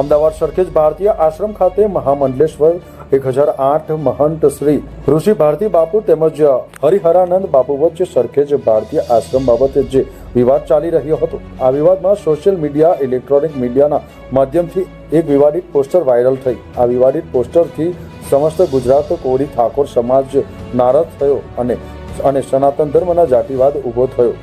અમદાવાદ સરખેજ ભારતીય આશ્રમ ખાતે મહામંડલેશ્વર એક હજાર આઠ મહંત શ્રી ઋષિ ભારતી બાપુ તેમજ હરિહરાનંદ બાપુ વચ્ચે સરખેજ ભારતીય આશ્રમ બાબતે જે વિવાદ ચાલી રહ્યો હતો. આ વિવાદમાં સોશિયલ મીડિયા, ઇલેક્ટ્રોનિક મીડિયાના માધ્યમથી એક વિવાદિત પોસ્ટર વાયરલ થઈ. આ વિવાદિત પોસ્ટરથી સમસ્ત ગુજરાત કોરી ઠાકોર સમાજ નારાજ થયો અને અને સનાતન ધર્મના જાતિવાદ ઊભો થયો.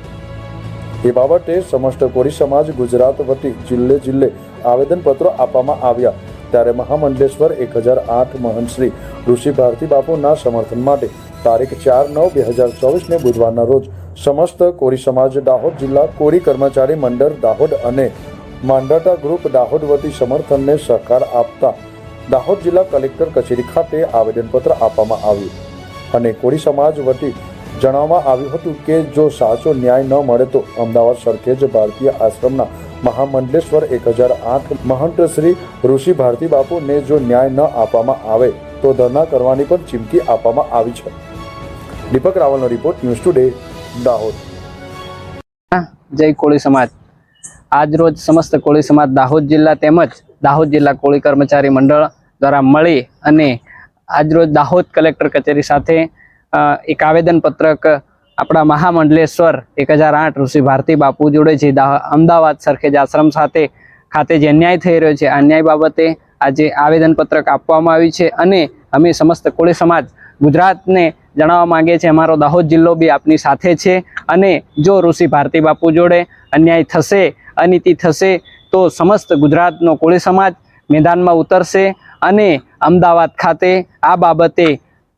એ બાબતે સમસ્ત કોરી સમાજ ગુજરાત વતી જિલ્લે જિલ્લે આવેદનપત્રો આપવામાં આવ્યા. ત્યારે મહામંડલેશ્વર એક હજાર આઠ મહંતશ્રી ઋષિ ભારતી બાપુના સમર્થન માટે તારીખ ચાર નવ બે હજાર ચોવીસને બુધવારના રોજ સમસ્ત કોરી સમાજ દાહોદ જિલ્લા કોરી કર્મચારી મંડળ દાહોદ અને માંડાટા ગ્રુપ દાહોદ વતી સમર્થનને સહકાર આપતા દાહોદ જિલ્લા કલેક્ટર કચેરી ખાતે આવેદનપત્ર આપવામાં આવ્યું. અને કોળી સમાજ વતી જણાવવામાં આવ્યું હતું કે જો સાચો ન્યાય ન મળે તો અમદાવાદ સરખેજ ભારતીય આશ્રમના મહામંડલેશ્વર એક હજાર આઠ મહંત શ્રી ઋષિ ભારતી બાપુને જો ન્યાય ન આપવામાં આવે, તો ધરના કરવાની પણ ચીમકી આપવામાં આવી છે. દીપક રાવલનો રિપોર્ટ ન્યૂઝ ટુડે, દાહોદ. જય કોળી સમાજ. આજ રોજ સમસ્ત કોળી સમાજ દાહોદ જિલ્લા તેમજ દાહોદ જિલ્લા કોળી કર્મચારી મંડળ દ્વારા મળી અને આજરોજ દાહોદ કલેક્ટર કચેરી સાથે એક આવેદન પત્રક આપણા મહામંડલેશ્વર એક હજાર આઠ ઋષિ ભારતી બાપુ જોડે છે. અમદાવાદ સરખેજ આશ્રમ સાથે ખાતે જે અન્યાય થઈ રહ્યો છે અન્યાય બાબતે આજે આવેદન પત્રક આપવામાં આવ્યું છે અને અમે સમસ્ત કોળી સમાજ ગુજરાતને જણાવવા માંગીએ છીએ, અમારો દાહોદ જિલ્લો બી આપની સાથે છે અને જો ઋષિ ભારતી બાપુ જોડે અન્યાય થશે, અનિતિ થશે, તો સમસ્ત ગુજરાતનો કોળી સમાજ મેદાનમાં ઉતરશે અને અમદાવાદ ખાતે આ બાબતે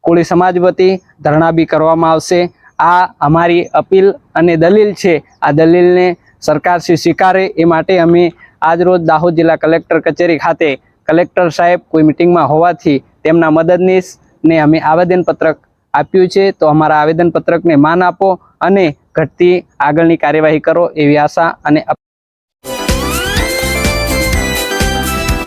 કોળી સમાજ વતી ધરણા બી કરવામાં આવશે. આ અમારી અપીલ અને દલીલ છે. આ દલીલને સરકારશ્રી સ્વીકારે એ માટે અમે આજરોજ દાહોદ જિલ્લા કલેક્ટર કચેરી ખાતે કલેક્ટર સાહેબ કોઈ મિટિંગમાં હોવાથી તેમના મદદનીશ ને અમે આવેદનપત્રક આપ્યું છે. તો અમારા આવેદનપત્રકને માન આપો અને ઘટતી આગળની કાર્યવાહી કરો એવી આશા અને